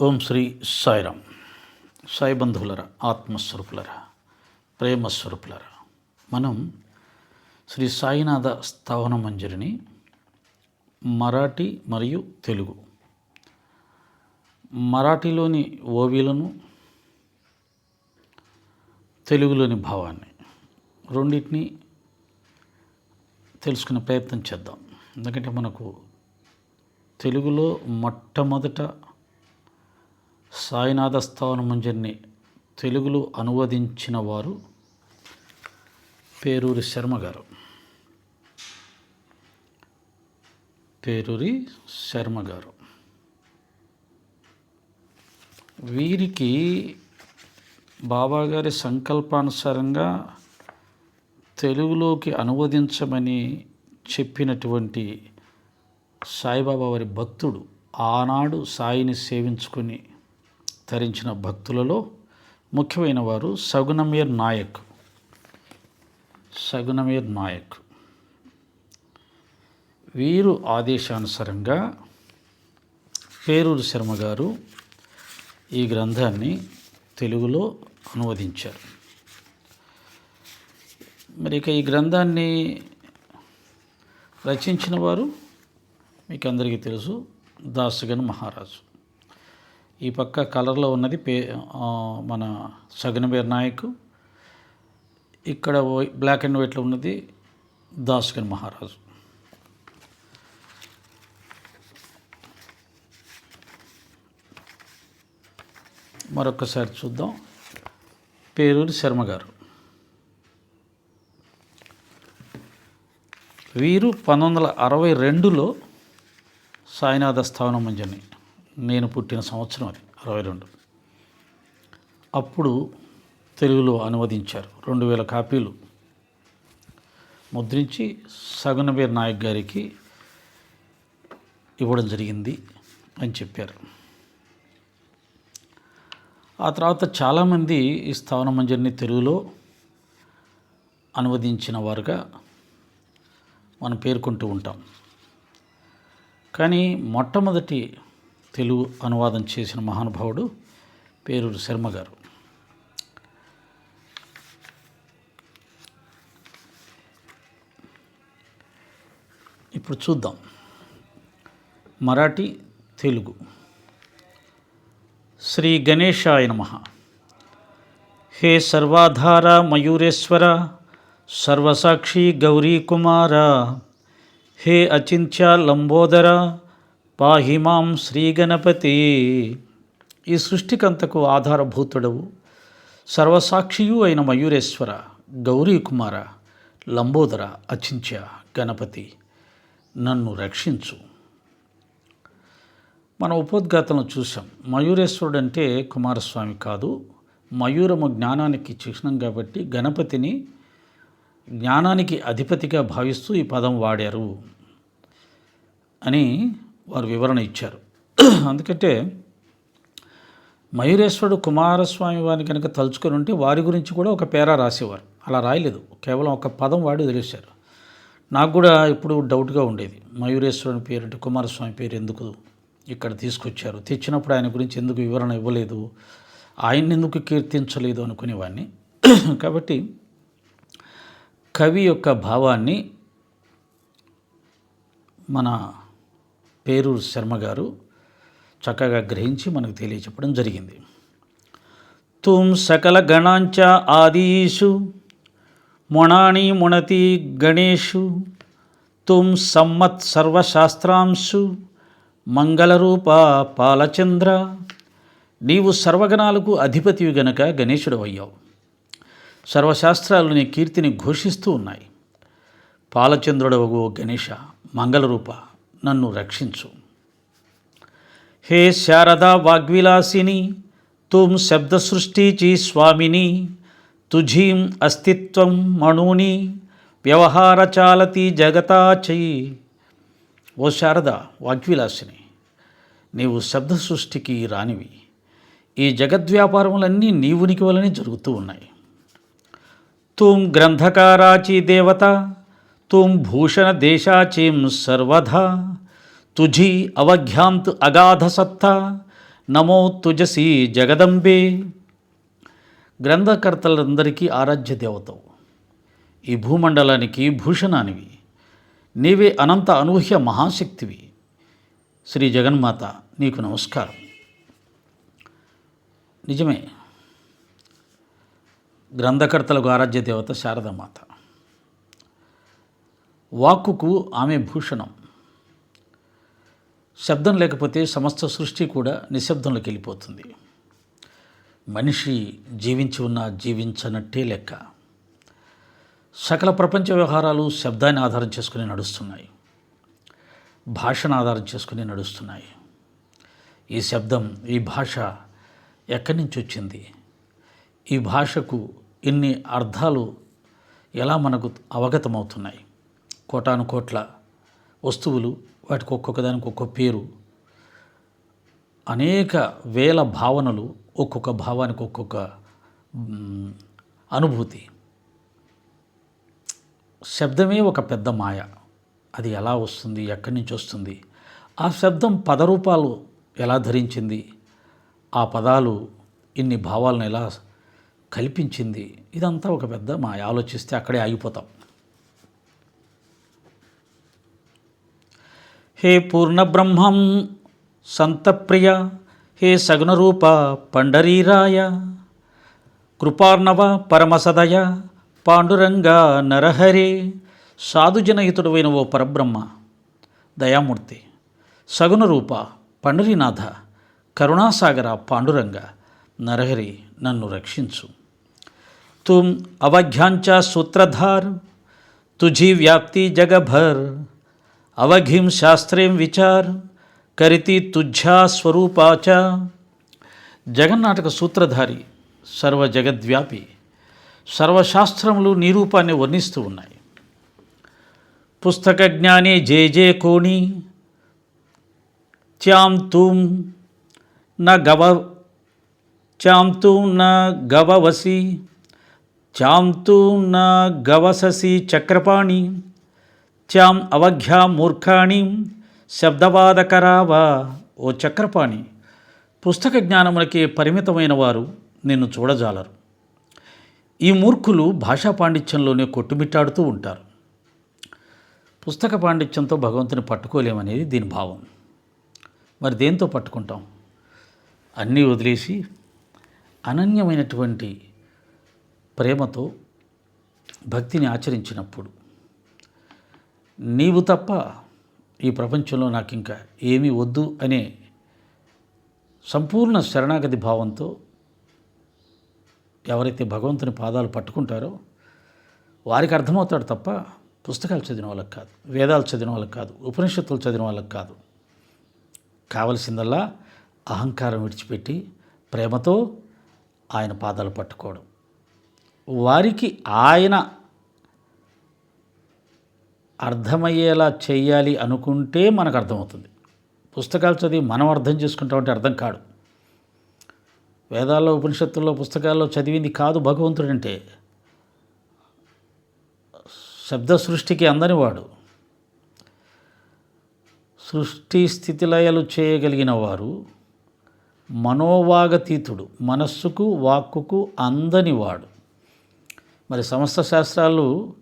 ఓం శ్రీ సాయిరామ్. సాయి బంధువులరా ఆత్మస్వరూపులరా ప్రేమస్వరూపులరా. మనం శ్రీ సాయినాథ స్థావన మంజరిని మరాఠీ మరియు తెలుగు. మరాఠీలోని ఓవీలను తెలుగులోని భావాన్ని రెండింటిని తెలుసుకునే ప్రయత్నం చేద్దాం. ఎందుకంటే మనకు తెలుగులో మొట్టమొదట సాయినాథ స్థావన తెలుగులో అనువదించిన వారు పేరూరి శర్మ గారు. పేరూరి శర్మ గారు. వీరికి బాబాగారి సంకల్పానుసారంగా తెలుగులోకి అనువదించమని చెప్పినటువంటి సాయిబాబా వారి భక్తుడు ఆనాడు సాయిని సేవించుకొని ధరించిన భక్తులలో ముఖ్యమైన వారు సగుణమీర్ నాయక్. సగుణమీర్ నాయక్. వీరు ఆదేశానుసారంగా పేరూరు శర్మ గారు ఈ గ్రంథాన్ని తెలుగులో అనువదించారు. మరి ఇక ఈ గ్రంథాన్ని రచించిన వారు మీకు అందరికీ తెలుసు దాసుగన్ మహారాజు. ఈ పక్క కలర్లో ఉన్నది పే మన సగనబీర్ నాయక్. ఇక్కడ వై- బ్లాక్ అండ్ వైట్లో ఉన్నది దాస్కన్ మహారాజు. మరొకసారి చూద్దాం. పేరూరి శర్మ గారు. వీరు పంతొమ్మిది వందల అరవై రెండులో సాయినాథ స్థావనం మంజని నేను పుట్టిన సంవత్సరం అది అరవై రెండు. అప్పుడు తెలుగులో అనువదించారు రెండు వేల కాపీలు. ముద్రించి సగునబీర్ నాయక్ గారికి ఇవ్వడం జరిగింది అని చెప్పారు. ఆ తర్వాత చాలామంది ఈ స్థావన మంజరిని తెలుగులో అనువదించిన వారుగా మనం పేర్కొంటూ ఉంటాం. కానీ మొట్టమొదటి తెలుగు అనువాదం చేసిన మహానుభావుడు పేరూరు శర్మ గారు. ఇప్పుడు చూద్దాం. మరాఠీ తెలుగు. శ్రీ గణేశాయ నమ. హే సర్వాధార మయూరేశ్వర సర్వసాక్షి గౌరీ కుమార హే అచింత్య లంబోదర పాహిమాం శ్రీ గణపతి ఈ సృష్టికంతకు ఆధారభూతుడవు. సర్వసాక్షియు అయిన మయూరేశ్వర గౌరీ కుమార లంబోదర అచించ గణపతి. నన్ను రక్షించు. మన ఉపోద్ఘాతంలో చూసాం మయూరేశ్వరుడు అంటే కుమారస్వామి కాదు. మయూరము జ్ఞానానికి చిహ్నం కాబట్టి గణపతిని జ్ఞానానికి అధిపతిగా భావిస్తూ ఈ పదం వాడారు అని వారు వివరణ ఇచ్చారు. అందుకంటే మయూరేశ్వరుడు కుమారస్వామి వారిని కనుక తలుచుకొని ఉంటే వారి గురించి కూడా ఒక పేరా రాసేవారు. అలా రాయలేదు. కేవలం ఒక పదం వాడి వదిలేశారు. నాకు కూడా ఇప్పుడు డౌట్గా ఉండేది. మయూరేశ్వరుని పేరు అంటే కుమారస్వామి పేరు ఎందుకు ఇక్కడ తీసుకొచ్చారు? తెచ్చినప్పుడు ఆయన గురించి ఎందుకు వివరణ ఇవ్వలేదు? ఆయన్ని ఎందుకు కీర్తించలేదు అనుకునేవాడిని. కాబట్టి కవి యొక్క భావాన్ని మన పేరూరు శర్మ గారు చక్కగా గ్రహించి మనకు తెలియచెప్పడం జరిగింది. తుం సకల గణాంచ ఆదీషు మొణాణి ముణతి గణేషు తుం సమ్మత్ సర్వశాస్త్రాంశు మంగళరూప పాలచంద్ర నీవు సర్వగణాలకు అధిపతివి గనక గణేశుడు అయ్యావు సర్వశాస్త్రాలు నీ కీర్తిని ఘోషిస్తూ ఉన్నాయి. పాలచంద్రుడవగో గణేష మంగళరూప నన్ను రక్షించు. హే శారదా వాగ్విలాసిని తుం శబ్దసృష్టిచి స్వామిని తుజీం అస్తిత్వం మణుని వ్యవహార చాలతి జగతా ఓ శారద వాగ్విలాసిని నీవు శబ్ద సృష్టికి రానివి. ఈ జగద్వ్యాపారములన్నీ నీవునికి వలనే జరుగుతూ ఉన్నాయి. తుం గ్రంథకారాచి దేవత తుం భూషణ దేశాచీం సర్వధా? తుజీ అవఘ్యాంత్ అగాధ సత్తా? నమో తుజసి జగదంబే? గ్రంథకర్తలందరికీ ఆరాధ్య దేవతవు. ఈ భూమండలానికి భూషణానివి. నీవే అనంత అనూహ్య మహాశక్తివి. శ్రీ జగన్మాత నీకు నమస్కారం. నిజమే. గ్రంథకర్తలకు ఆరాధ్య దేవత శారదమాత. వాక్కుకు ఆమె భూషణం. శబ్దం లేకపోతే సమస్త సృష్టి కూడా నిశ్శబ్దంలోకి వెళ్ళిపోతుంది. మనిషి జీవించి ఉన్న జీవించనట్టే లెక్క. సకల ప్రపంచ వ్యవహారాలు శబ్దాన్ని ఆధారం చేసుకుని నడుస్తున్నాయి. భాషను ఆధారం చేసుకుని నడుస్తున్నాయి. ఈ శబ్దం ఈ భాష ఎక్కడి నుంచి వచ్చింది? ఈ భాషకు ఇన్ని అర్థాలు ఎలా మనకు అవగతమవుతున్నాయి? కోటాను కోట్ల వస్తువులు వాటికి ఒక్కొక్క దానికి ఒక్కొక్క పేరు. అనేక వేల భావనలు ఒక్కొక్క భావానికి ఒక్కొక్క అనుభూతి. శబ్దమే ఒక పెద్ద మాయ. అది ఎలా వస్తుంది ఎక్కడి నుంచి వస్తుంది? ఆ శబ్దం పదరూపాలు ఎలా ధరించింది? ఆ పదాలు ఇన్ని భావాలను ఎలా కల్పించింది? ఇదంతా ఒక పెద్ద మాయ. ఆలోచిస్తే అక్కడే ఆగిపోతాం. హే పూర్ణబ్రహ్మం సంతప్రియ హే సగుణరూప పండరీరాయ కృపార్ణవ పరమసదయ పాండురంగ నరహరే సాధుజనహితుడైన ఓ పరబ్రహ్మ దయామూర్తి సగుణరూప పండరీనాథ కరుణాసాగర పాండురంగ నరహరి నన్ను రక్షించు. తుం అవఘ్యాంచ సూత్రధార్ తుజీ వ్యాప్తి జగభర్ अवघीम शास्त्रेम विचार करीती तुझ्या स्वरूपाच्या జగన్నాటక సూత్రధారి సర్వ జగద్వ్యాపి సర్వశాస్త్రములు నీ రూపాన్ని వర్ణిస్తూ ఉన్నాయి పుస్తక జ్ఞానే జే జే కోణి త్యాం తూం న గవ త్యాం తూం న గవవసి త్యాం తూ న గవససి చక్రపాణి త్యాం అవఘ్యా మూర్ఖాణి శబ్దవాదకరావా ఓ చక్రపాణి. పుస్తక జ్ఞానములకే పరిమితమైన వారు నిన్ను చూడజాలరు. ఈ మూర్ఖులు భాషా పాండిత్యంలోనే కొట్టుమిట్టాడుతూ ఉంటారు. పుస్తక పాండిత్యంతో భగవంతుని పట్టుకోలేమనేది దీని భావం. మరి దేంతో పట్టుకుంటాం? అన్నీ వదిలేసి అనన్యమైనటువంటి ప్రేమతో భక్తిని ఆచరించినప్పుడు. నీవు తప్ప ఈ ప్రపంచంలో నాకు ఇంకా ఏమీ వద్దు అనే సంపూర్ణ శరణాగతి భావంతో ఎవరైతే భగవంతుని పాదాలు పట్టుకుంటారో వారికి అర్థమవుతాడు తప్ప పుస్తకాలు చదివిన వాళ్ళకి కాదు వేదాలు చదివిన వాళ్ళకి కాదు ఉపనిషత్తులు చదివిన వాళ్ళకి కాదు. కావలసిందల్లా అహంకారం విడిచిపెట్టి ప్రేమతో ఆయన పాదాలు పట్టుకోవడం. వారికి ఆయన అర్థమయ్యేలా చేయాలి అనుకుంటే మనకు అర్థమవుతుంది. పుస్తకాలు చదివి మనం అర్థం చేసుకుంటామంటే అర్థం కాడు వేదాల్లో ఉపనిషత్తుల్లో పుస్తకాల్లో చదివింది కాదు భగవంతుడు అంటే. శబ్ద సృష్టికి అందనివాడు సృష్టి స్థితిలయలు చేయగలిగిన వారు మనోవాగతీతుడు మనస్సుకు వాక్కుకు అందనివాడు మరి సమస్త శాస్త్రాలు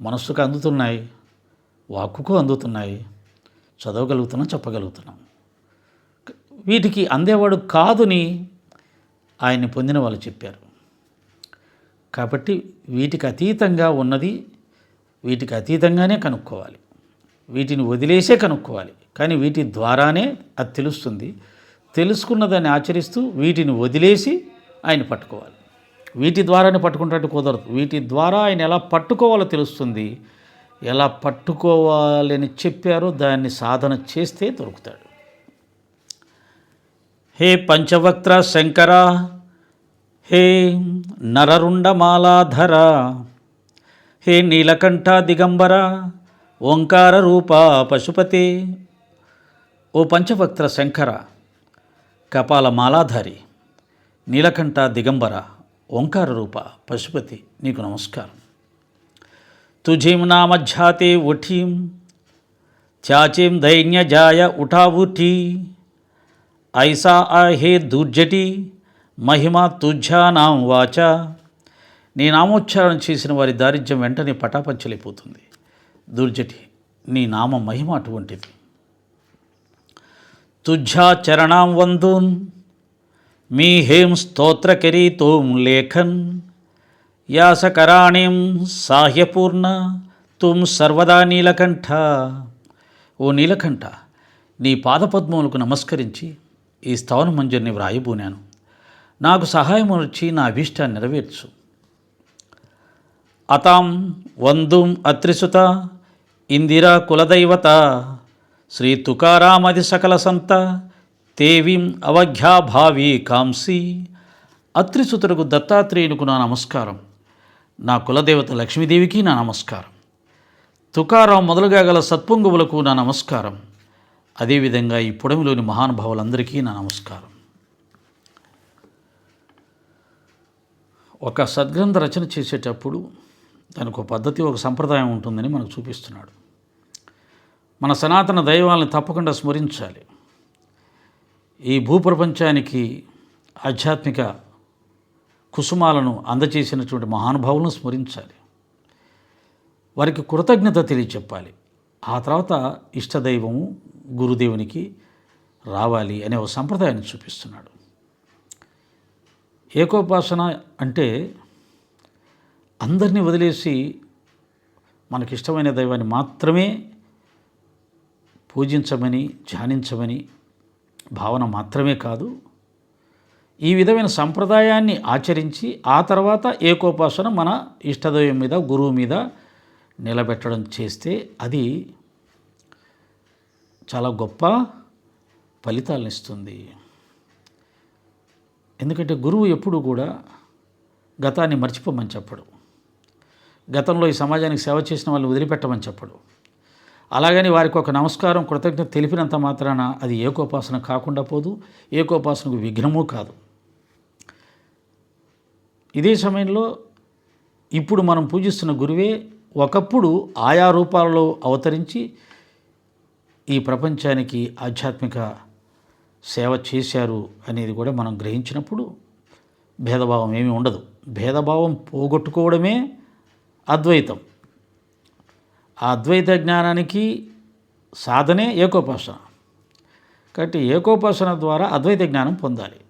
మనస్సుకు అందుతున్నాయి వాక్కుకు అందుతున్నాయి చదవగలుగుతున్నాం చెప్పగలుగుతున్నాం. వీటికి అందేవాడు కాదుని ఆయన్ని పొందిన వాళ్ళు చెప్పారు. కాబట్టి వీటికి అతీతంగా ఉన్నది వీటికి అతీతంగానే కనుక్కోవాలి. వీటిని వదిలేసే కనుక్కోవాలి. కానీ వీటి ద్వారానే అది తెలుస్తుంది. తెలుసుకున్న దాన్ని ఆచరిస్తూ వీటిని వదిలేసి ఆయన పట్టుకోవాలి. వీటి ద్వారానే పట్టుకుంటే కుదరదు. వీటి ద్వారా ఆయన ఎలా పట్టుకోవాలో తెలుస్తుంది. ఎలా పట్టుకోవాలని చెప్పారో దాన్ని సాధన చేస్తే దొరుకుతాడు. హే పంచవక్త్ర శంకర హే నరరుండమాలాధర హే నీలకంఠ దిగంబర ఓంకార రూప పశుపతి ఓ పంచవక్త్ర శంకర కపాల మాలాధారి నీలకంఠ దిగంబర ఓంకార రూప పశుపతి నీకు నమస్కారం. తుజీం నామధ్యాతే ఉఠీం చాచీం దైన్యజాయ ఉఠావుఠీ ఐసా ఆహే దుర్జటి మహిమ తుజ్జానాం వాచ. నీ నామోచ్చారణ చేసిన వారి దారిద్ర్యం వెంటనే పటాపంచలైపోతుంది. దుర్జటి నీ నామ మహిమ అటువంటిది. తుజ్జా చరణాం వందూన్ మీ హేం స్తోత్రకరీతోం లేఖన్? యాసకరాణీం సాహ్యపూర్ణ తుం సర్వదా నీలకంఠ. ఓ నీలకంఠ నీ పాదపద్మములకు నమస్కరించి ఈ స్తవన మంజుర్ని వ్రాయబూనాను. నాకు సహాయం వచ్చి నా అభీష్టాన్ని నెరవేర్చు. అతాం వందుం అత్రిసుత ఇందిరా కులదైవత శ్రీ తుకారామది సకల సంత తేవిం అవఘ్యాభావి కాంసి. అత్రిసుతులకు దత్తాత్రేయులకు నా నమస్కారం. నా కులదేవత లక్ష్మీదేవికి నా నమస్కారం. తుకారాం మొదలుగా గల సత్పుంగువులకు నా నమస్కారం. అదేవిధంగా ఈ పుడమిలోని మహానుభావులందరికీ నా నమస్కారం. ఒక సద్గ్రంథ రచన చేసేటప్పుడు దానికి ఒక పద్ధతి ఒక సంప్రదాయం ఉంటుందని మనకు చూపిస్తున్నాడు. మన సనాతన దైవాలను తప్పకుండా స్మరించాలి. ఈ భూప్రపంచానికి ఆధ్యాత్మిక కుసుమాలను అందచేసినటువంటి మహానుభావులను స్మరించాలి. వారికి కృతజ్ఞత తెలియచెప్పాలి. ఆ తర్వాత ఇష్టదైవము గురుదేవునికి రావాలి అనే ఒక సంప్రదాయాన్ని చూపిస్తున్నాడు. ఏకోపాసన అంటే అందరినీ వదిలేసి మనకిష్టమైన దైవాన్ని మాత్రమే పూజించమని ధ్యానించమని భావన మాత్రమే కాదు ఈ విధమైన సంప్రదాయాన్ని ఆచరించి ఆ తర్వాత ఏకోపాసన మన ఇష్టదైవం మీద గురువు మీద నిలబెట్టడం చేస్తే అది చాలా గొప్ప ఫలితాలను ఇస్తుంది. ఎందుకంటే గురువు ఎప్పుడు కూడా గతాన్ని మర్చిపోమని చెప్పడు. గతంలో ఈ సమాజానికి సేవ చేసిన వాళ్ళు వదిలిపెట్టమని చెప్పడు. అలాగని వారికి ఒక నమస్కారం కృతజ్ఞత తెలిపినంత మాత్రాన అది ఏకోపాసన కాకుండా పోదు ఏకోపాసనకు విఘ్నము కాదు. ఇదే సమయంలో ఇప్పుడు మనం పూజిస్తున్న గురువే ఒకప్పుడు ఆయా రూపాలలో అవతరించి ఈ ప్రపంచానికి ఆధ్యాత్మిక సేవ చేశారు అనేది కూడా మనం గ్రహించినప్పుడు భేదభావం ఏమీ ఉండదు. భేదభావం పోగొట్టుకోవడమే అద్వైతం. ఆ అద్వైత జ్ఞానానికి సాధనే ఏకోపాసన. కాబట్టి ఏకోపాసన ద్వారా అద్వైత జ్ఞానం పొందాలి.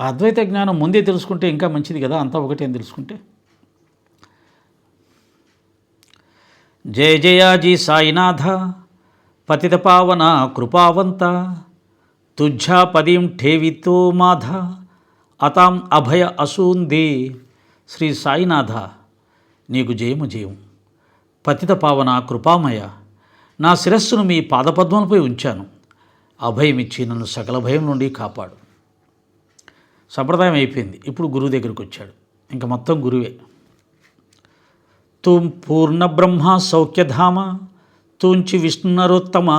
ఆ అద్వైత జ్ఞానం ముందే తెలుసుకుంటే ఇంకా మంచిది కదా అంతా ఒకటే అని తెలుసుకుంటే. జయ జయాజీ సాయినాథ పతిత పావన కృపావంత తుజ్జా పదీం ఠేవితో మాధ అతాం అభయ అసూందే శ్రీ సాయినాథ నీకు జయము జయం పతిత పావన కృపామయ నా శిరస్సును మీ పాదపద్మంపై ఉంచాను. అభయమిచ్చి నన్ను సకల భయం నుండి కాపాడు. సంప్రదాయం అయిపోయింది. ఇప్పుడు గురువు దగ్గరికి వచ్చాడు. ఇంకా మొత్తం గురువే. తుం పూర్ణ బ్రహ్మ సౌఖ్యధామ తూంచి విష్ణునరోత్తమ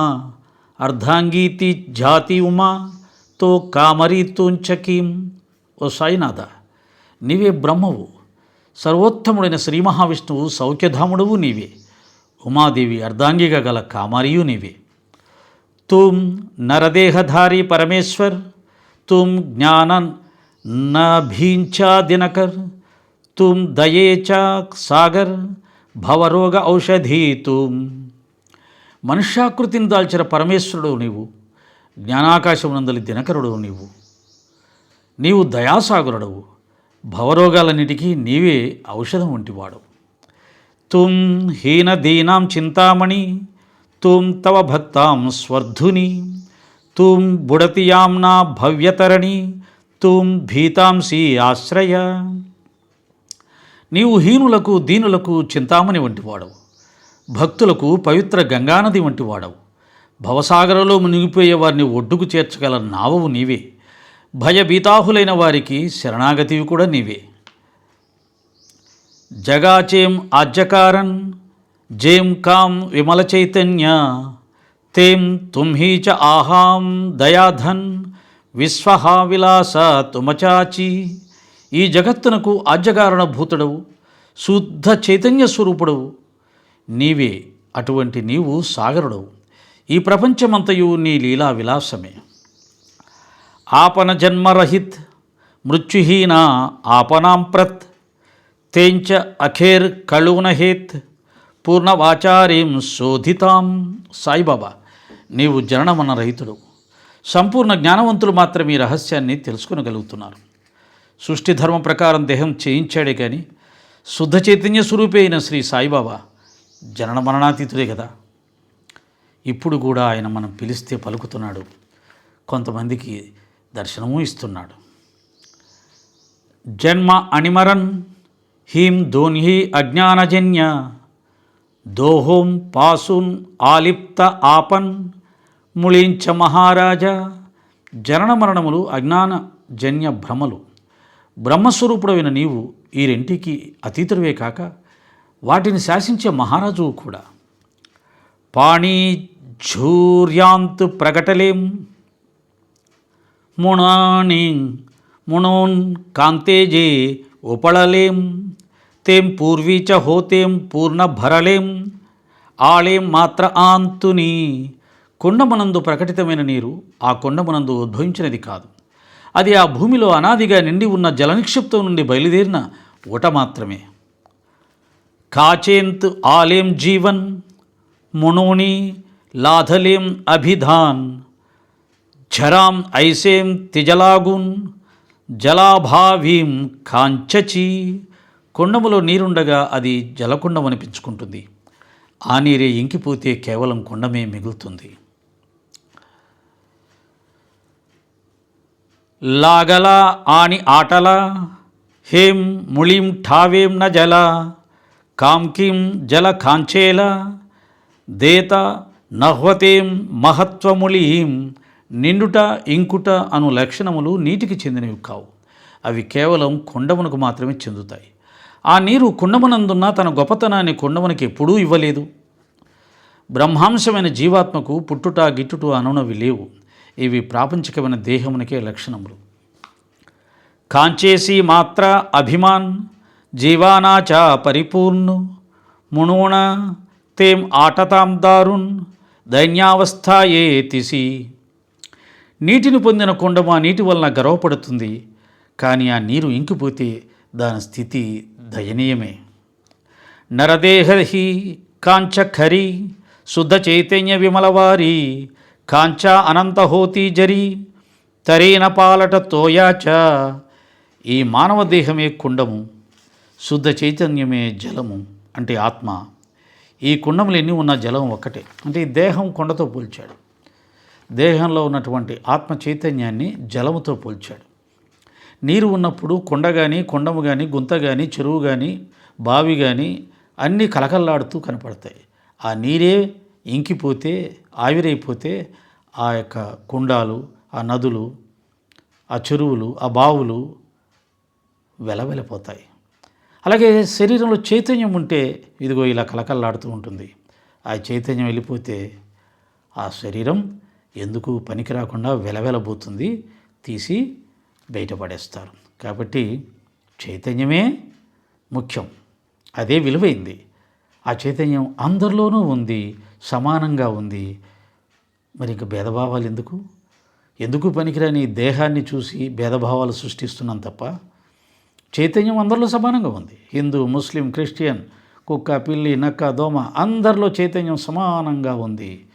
అర్ధాంగీతి జాతి ఉమా తో కామరీ తూంచకీం. ఓ సాయినాథ నీవే బ్రహ్మవు. సర్వోత్తముడైన శ్రీ మహావిష్ణువు సౌఖ్యధాముడువు నీవే. ఉమాదేవి అర్ధాంగిగా గల కామారియు నీవే. తుం నరదేహధారి పరమేశ్వర్ తుం జ్ఞాన నభీంచా దినకర్ తుం దయే సాగర్ భవరోగ ఔషధీ తుం మనుష్యాకృతిని దాల్చిన పరమేశ్వరుడు నీవు జ్ఞానాకాశమునందలి దినకరుడు నీవు. నీవు దయాసాగరుడవు. భవరోగాలన్నిటికీ నీవే ఔషధం వంటివాడు. తుం హీన దీనాం చింతామణి తుం తవ భక్తాం స్వర్ధుని తుం బుడతియామ్నా భవ్యతరణి తుం భీతాంసి ఆశ్రయ. నీవు హీనులకు దీనులకు చింతామణి వంటివాడవు. భక్తులకు పవిత్ర గంగానది వంటివాడవు. భవసాగరంలో మునిగిపోయే వారిని ఒడ్డుకు చేర్చగల నావవు నీవే. భయభీతాహులైన వారికి శరణాగతివి కూడా నీవే. జగాచేం ఆజ్యకారన్ జేం కాం విమల చైతన్య తేం తుంహీ చ ఆహాం దయాధన్ విశ్వహా విలాస తుమచాచి. ఈ జగత్తునకు ఆజ్యకారణ భూతుడవు శుద్ధ చైతన్య స్వరూపుడవు. నీవే అటువంటి నీవు సాగరుడవు. ఈ ప్రపంచమంతయు నీ లీలా విలాసమే. ఆపన జన్మరహిత్ మృత్యుహీన ఆపనాంప్రత్ తేంచ అఖేర్ కళునహేత్ పూర్ణవాచారీం శోధితాం. సాయిబాబా నీవు జననమన రహితుడు. సంపూర్ణ జ్ఞానవంతులు మాత్రమే ఈ రహస్యాన్ని తెలుసుకునగలుగుతున్నారు. సృష్టి ధర్మం ప్రకారం దేహం చేయించాడే కానీ శుద్ధ చైతన్య స్వరూపే అయిన శ్రీ సాయిబాబా జనన మరణాతీతుడే కదా ఇప్పుడు కూడా ఆయన మనం పిలిస్తే పలుకుతున్నాడు. కొంతమందికి దర్శనము ఇస్తున్నాడు. జన్మ అణిమరన్ హీం ధోన్హి అజ్ఞానజన్య దోహోం పాసున్ ఆలిప్త ఆపన్ ముళించ మహారాజా జనన మరణములు అజ్ఞాన జన్య భ్రమలు బ్రహ్మస్వరూపుడైన నీవు ఈ రెంటికి అతీతుడివే కాక వాటిని శాసించే మహారాజు కూడా. పాణి ఝూర్యాంతు ప్రకటలేం ముణాని ముణోన్ కాంతేజే ఉపళలేం తేం పూర్వీచ హోతేం పూర్ణ భరలేం ఆళేం మాత్ర ఆంతుని. కొండమనందు ప్రకటితమైన నీరు ఆ కొండమనందు ఉద్భవించినది కాదు. అది ఆ భూమిలో అనాదిగా నిండి ఉన్న జలనిక్షిప్తం నుండి బయలుదేరిన ఊట మాత్రమే. కాచేంత్ ఆలేం జీవన్ మునోని లాధలేం అభిధాన్. ఝరాం ఐసేం తిజలాగున్ జలాభావీం కాంచచి. కొండములో నీరుండగా అది జలకుండం అనిపించుకుంటుంది ఆ నీరే ఇంకిపోతే కేవలం కొండమే మిగులుతుంది. లాగల ఆని ఆటల హేం ముళిం ఠావేం న జల కాంకిం జల కాంచేల దేత నహ్వతేం మహత్వములీం నిండుట ఇంకుట అను లక్షణములు నీటికి చెందినవి కావు. అవి కేవలం కుండమునకు మాత్రమే చెందుతాయి. ఆ నీరు కుండమునందున్న తన గొప్పతనాన్ని కుండమునకి ఎప్పుడూ ఇవ్వలేదు. బ్రహ్మాంశమైన జీవాత్మకు పుట్టుట గిట్టుట అనునవి లేవు. ఇవి ప్రాపంచికమైన దేహమునకే లక్షణములు. కాంచేసి మాత్ర అభిమాన్ జీవానాచ పరిపూర్ణు ముణోణ తేం ఆటతాం దారుణ్ దైన్యావస్థాయే తిసి నీటిని పొందిన కొండము ఆ నీటి వలన గర్వపడుతుంది. కానీ ఆ నీరు ఇంకిపోతే దాని స్థితి దయనీయమే. నరదేహి కాంచఖరి శుద్ధ చైతన్య విమలవారి కాంచ అనంతహోతి జరి తరేన పాలట తోయాచ ఈ మానవ దేహమే కుండము శుద్ధ చైతన్యమే జలము అంటే ఆత్మ. ఈ కుండములు ఎన్ని ఉన్న జలం ఒక్కటే. అంటే ఈ దేహం కొండతో పోల్చాడు. దేహంలో ఉన్నటువంటి ఆత్మ చైతన్యాన్ని జలముతో పోల్చాడు. నీరు ఉన్నప్పుడు కొండ కానీ కొండము కానీ గుంత కానీ చెరువు కానీ బావి కానీ అన్నీ కలకల్లాడుతూ కనపడతాయి. ఆ నీరే ఇంకిపోతే ఆవిరైపోతే ఆ యొక్క కుండాలు ఆ నదులు ఆ చెరువులు ఆ బావులు వెలవెలపోతాయి. అలాగే శరీరంలో చైతన్యం ఉంటే ఇదిగో ఇలా కలకల్లాడుతూ ఉంటుంది. ఆ చైతన్యం వెళ్ళిపోతే ఆ శరీరం ఎందుకు పనికి రాకుండా వెలవెలబోతుంది తీసి బయటపడేస్తారు. కాబట్టి చైతన్యమే ముఖ్యం. అదే విలువైంది. ఆ చైతన్యం అందరిలోనూ ఉంది సమానంగా ఉంది. మరి ఇంక భేదభావాలు ఎందుకు? ఎందుకు పనికిరాని దేహాన్ని చూసి భేదభావాలు సృష్టిస్తున్నాం తప్ప? చైతన్యం అందరిలో సమానంగా ఉంది. హిందూ ముస్లిం క్రిస్టియన్ కుక్క పిల్లి నక్క దోమ అందరిలో చైతన్యం సమానంగా ఉంది.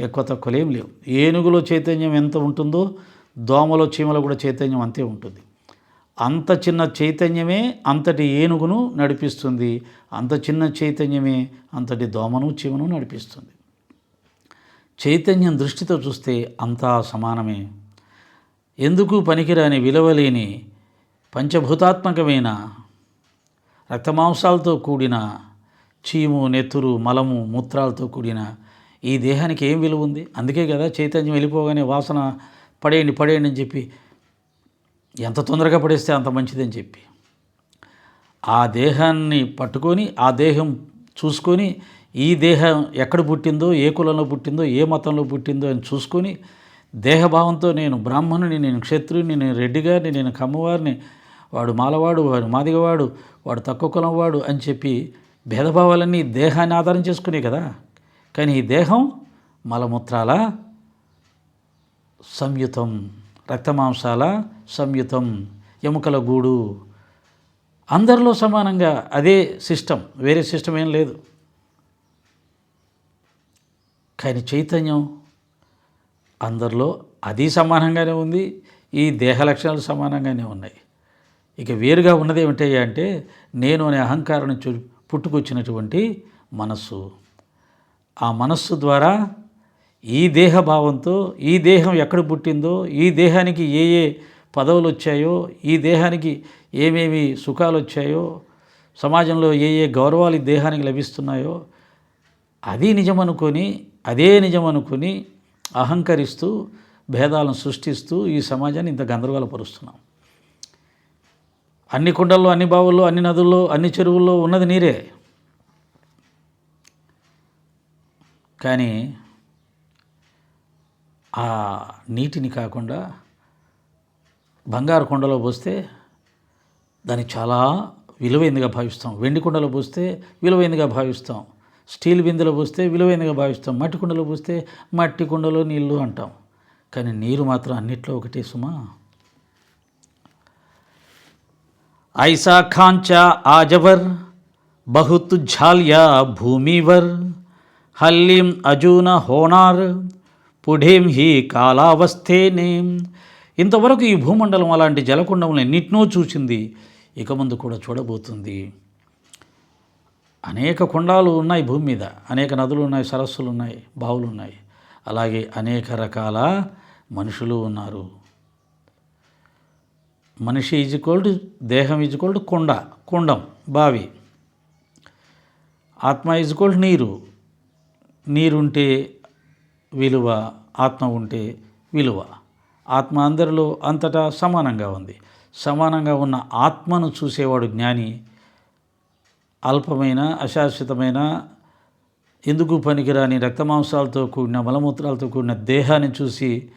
ఎక్కువ తక్కువలేం లేవు. ఏనుగులో చైతన్యం ఎంత ఉంటుందో దోమలో చీమలో కూడా చైతన్యం అంతే ఉంటుంది. అంత చిన్న చైతన్యమే అంతటి ఏనుగును నడిపిస్తుంది. అంత చిన్న చైతన్యమే అంతటి దోమను చీమను నడిపిస్తుంది. చైతన్యం దృష్టితో చూస్తే అంతా సమానమే. ఎందుకు పనికిరాని విలువలేని పంచభూతాత్మకమైన రక్తమాంసాలతో కూడిన చీము నెత్తురు మలము మూత్రాలతో కూడిన ఈ దేహానికి ఏం విలువ ఉంది? అందుకే కదా చైతన్యం వెళ్ళిపోగానే వాసన పడేయండి పడేయండి అని చెప్పి ఎంత తొందరగా పడేస్తే అంత మంచిదని చెప్పి. ఆ దేహాన్ని పట్టుకొని ఆ దేహం చూసుకొని ఈ దేహం ఎక్కడ పుట్టిందో ఏ కులంలో పుట్టిందో ఏ మతంలో పుట్టిందో అని చూసుకొని దేహభావంతో నేను బ్రాహ్మణుని నేను క్షత్రుని నేను రెడ్డిగారిని నేను కమ్మవారిని వాడు మాలవాడు వాడు మాదిగవాడు వాడు తక్కువ కులం వాడు అని చెప్పి భేదభావాలన్నీ దేహాన్ని ఆధారం చేసుకునే కదా. కానీ ఈ దేహం మలమూత్రాల సంయుతం రక్తమాంసాల సంయుతం ఎముకల గూడు అందరిలో సమానంగా అదే సిస్టమ్ వేరే సిస్టమ్ ఏం లేదు. కానీ చైతన్యం అందరిలో అది సమానంగానే ఉంది ఈ దేహ లక్షణాలు సమానంగానే ఉన్నాయి. ఇక వేరుగా ఉన్నది ఏమిటయ్యా అంటే నేను అనే అహంకారం నుంచి పుట్టుకొచ్చినటువంటి మనస్సు. ఆ మనస్సు ద్వారా ఈ దేహ భావంతో ఈ దేహం ఎక్కడ పుట్టిందో ఈ దేహానికి ఏ ఏ పదవులు వచ్చాయో ఈ దేహానికి ఏమేమి సుఖాలు వచ్చాయో సమాజంలో ఏ ఏ గౌరవాలు ఈ దేహానికి లభిస్తున్నాయో అది నిజమనుకొని అదే నిజమనుకొని అహంకరిస్తూ భేదాలను సృష్టిస్తూ ఈ సమాజాన్ని ఇంత గందరగోళపరుస్తున్నాం. అన్ని కుండల్లో అన్ని బావుల్లో అన్ని నదుల్లో అన్ని చెరువుల్లో ఉన్నది నీరే. కానీ ఆ నీటిని కాకుండా బంగారు కొండలో పోస్తే దాన్ని చాలా విలువైనదిగా భావిస్తాం. వెండి కుండలో పోస్తే విలువైనదిగా భావిస్తాం. స్టీల్ బిందెలో పోస్తే విలువైనదిగా భావిస్తాం. మట్టి కుండలో పోస్తే మట్టి కుండలో నీళ్ళు అంటాం. కానీ నీరు మాత్రం అన్నిట్లో ఒకటే సుమా. ఐసా ఖాంచా ఆజవర్ బహుత్ ఝాల్యా భూమివర్. హల్లీం అజూన హోనార్ పుఢేం హి కాలావస్థేనేం. ఇంతవరకు ఈ భూమండలం అలాంటి జలకుండములు ఎన్నిటినో చూసింది ఇక ముందు కూడా చూడబోతుంది. అనేక కుండాలు ఉన్నాయి భూమి మీద. అనేక నదులు ఉన్నాయి సరస్సులు ఉన్నాయి బావులు ఉన్నాయి. అలాగే అనేక రకాల మనుషులు ఉన్నారు. మనిషి ఈజ్ ఈక్వల్ టు దేహం ఈజ్ ఈక్వల్ టు కుండ కుండం బావి. ఆత్మ ఈజ్ ఈక్వల్ నీరు. నీరుంటే విలువ ఆత్మ ఉంటే విలువ. ఆత్మ అందరిలో అంతటా సమానంగా ఉంది. సమానంగా ఉన్న ఆత్మను చూసేవాడు జ్ఞాని అల్పమైన అశాశ్వతమైన ఎందుకు పనికిరాని రక్తమాంసాలతో కూడిన మలమూత్రాలతో కూడిన దేహాన్ని చూసి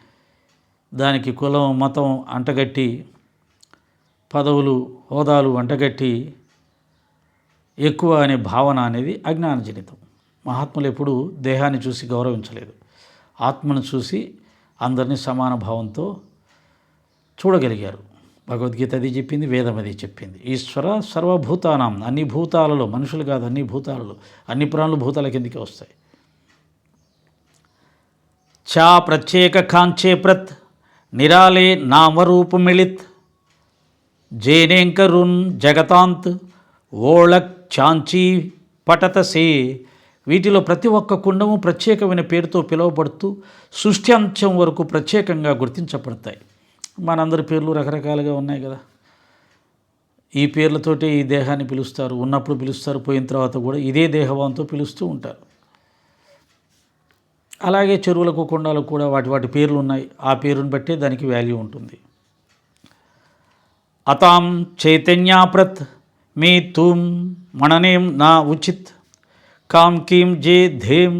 దానికి కులం మతం అంటగట్టి పదవులు హోదాలు అంటగట్టి ఎక్కువ అనే భావన అనేది అజ్ఞానజనితం. మహాత్ములు ఎప్పుడూ దేహాన్ని చూసి గౌరవించలేదు. ఆత్మను చూసి అందరినీ సమాన భావంతో చూడగలిగారు. భగవద్గీత అది చెప్పింది వేదం అది చెప్పింది. ఈశ్వర సర్వభూతానం అన్ని భూతాలలో మనుషులు కాదు అన్ని భూతాలలో అన్ని ప్రాణులు భూతాల కిందకి వస్తాయి. చా ప్రత్యేక కాంచే ప్రత్ నిరాలే నామరూపమిళిత్ జేనేంకరున్ జగతాంత్ ఓళక్ చాంచీ పటతసే వీటిలో ప్రతి ఒక్క కుండము ప్రత్యేకమైన పేరుతో పిలువబడుతూ సృష్టి అంత్యం వరకు ప్రత్యేకంగా గుర్తించబడతాయి. మనందరి పేర్లు రకరకాలుగా ఉన్నాయి కదా. ఈ పేర్లతోటి ఈ దేహాన్ని పిలుస్తారు. ఉన్నప్పుడు పిలుస్తారు. పోయిన తర్వాత కూడా ఇదే దేహభావంతో పిలుస్తూ ఉంటారు. అలాగే చెరువులకు కొండలకు కూడా వాటి వాటి పేర్లు ఉన్నాయి. ఆ పేరుని బట్టే దానికి వాల్యూ ఉంటుంది. అతాం చైతన్యాప్రత్ మీ తూం మననేం నా ఉచిత్. కాం కీం జే ధేం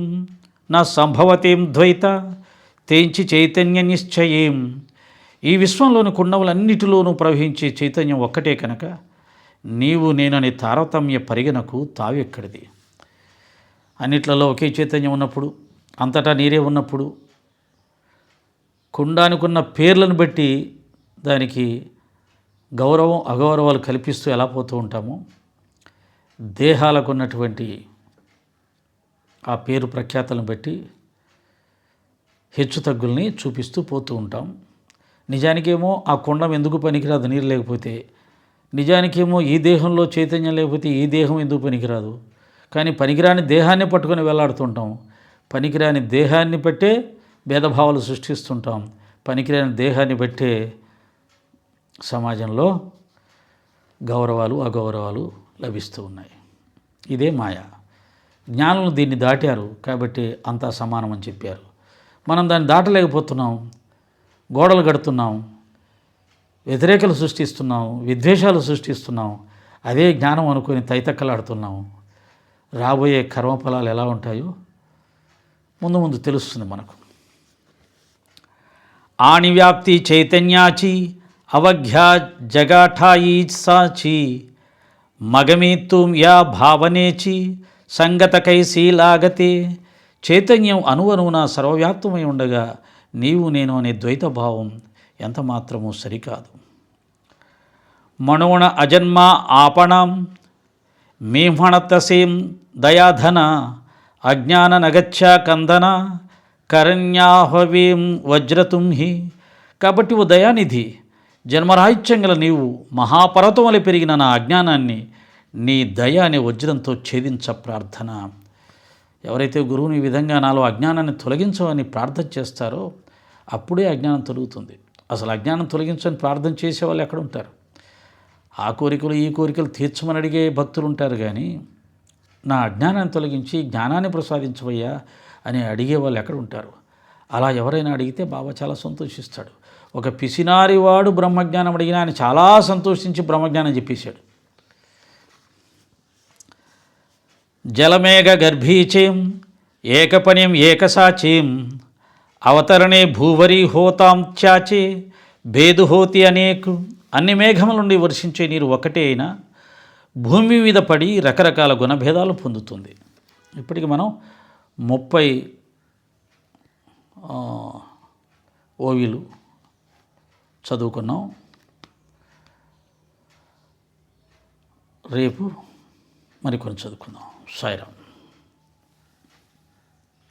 నా సంభవతేం ద్వైత తేంచి చైతన్య నిశ్చయం. ఈ విశ్వంలోని కుండములన్నిటిలోనూ ప్రవహించే చైతన్యం ఒక్కటే కనుక నీవు నేననే తారతమ్య పరిగణకు తావెక్కడిది. అన్నిట్లలో ఒకే చైతన్యం ఉన్నప్పుడు అంతటా నీరే ఉన్నప్పుడు కుండానికున్న పేర్లను బట్టి దానికి గౌరవం అగౌరవాలు కల్పిస్తూ ఎలా పోతూ ఉంటామో దేహాలకు ఉన్నటువంటి ఆ పేరు ప్రఖ్యాతలను బట్టి హెచ్చు తగ్గుల్ని చూపిస్తూ పోతూ ఉంటాం. నిజానికేమో ఆ కుండం ఎందుకు పనికిరాదు నీరు లేకపోతే? నిజానికేమో ఈ దేహంలో చైతన్యం లేకపోతే ఈ దేహం ఎందుకు పనికిరాదు? కానీ పనికిరాని దేహాన్ని పట్టుకొని వేలాడుతుంటాం పనికిరాని దేహాన్ని బట్టే భేదభావాలు సృష్టిస్తుంటాం. పనికిరాని దేహాన్ని బట్టే సమాజంలో గౌరవాలు అగౌరవాలు లభిస్తూ ఉన్నాయి. ఇదే మాయ. జ్ఞానులు దీన్ని దాటారు కాబట్టి అంతా సమానం అని చెప్పారు. మనం దాన్ని దాటలేకపోతున్నాం. గోడలు కడుతున్నాం. వ్యతిరేకలు సృష్టిస్తున్నాం. విద్వేషాలు సృష్టిస్తున్నాం. అదే జ్ఞానం అనుకొని తైతక్కలాడుతున్నాం. రాబోయే కర్మఫలాలు ఎలా ఉంటాయో ముందు ముందు తెలుస్తుంది మనకు. ఆణివ్యాప్తి చైతన్యాచి అవఘ్యా జగాఠాయి సాచి మగమీత్తుం యా భావనేచి సంగతకై శీలాగతి. చైతన్యం అనువనువున సర్వవ్యాప్తమై ఉండగా నీవు నేను అనే ద్వైత భావం ఎంత మాత్రమూ సరికాదు. మణుణ అజన్మ ఆపణం మీహణతసీం దయాధన అజ్ఞాన నగచ్చ కందన కరణ్యాహవీం వజ్రతుంహి. కాబట్టి ఓ దయానిధి జన్మరాహిత్యం గల నీవు మహాపర్వతం వలె పెరిగిన నా అజ్ఞానాన్ని నీ దయ అనే వజ్రంతో ఛేదించ ప్రార్థన. ఎవరైతే గురువుని ఈ విధంగా నాలో అజ్ఞానాన్ని తొలగించమని ప్రార్థన చేస్తారో అప్పుడే అజ్ఞానం తొలుగుతుంది. అసలు అజ్ఞానం తొలగించని ప్రార్థన చేసే వాళ్ళు ఎక్కడ ఉంటారు? ఆ కోరికలు ఈ కోరికలు తీర్చమని అడిగే భక్తులు ఉంటారు కానీ నా అజ్ఞానాన్ని తొలగించి జ్ఞానాన్ని ప్రసాదించవయ్యా అని అడిగే వాళ్ళు ఎక్కడ ఉంటారు? అలా ఎవరైనా అడిగితే బాబా చాలా సంతోషిస్తాడు. ఒక పిసినారివాడు బ్రహ్మజ్ఞానం అడిగినా ఆయన చాలా సంతోషించి బ్రహ్మజ్ఞానం చెప్పేశాడు. జలమేఘ గర్భీచీం ఏకపనిం ఏకసాచీం అవతరణే భూవరీ హోతాం చాచే భేదుహోతి అనేకు. అన్ని మేఘముల నుండి వర్షించే నీరు ఒకటే అయినా భూమి మీద పడి రకరకాల గుణభేదాలు పొందుతుంది. ఇప్పటికి మనం ముప్పై ఓవిలు చదువుకున్నాం. రేపు మరికొన్ని చదువుకుందాం. సాయిరామ్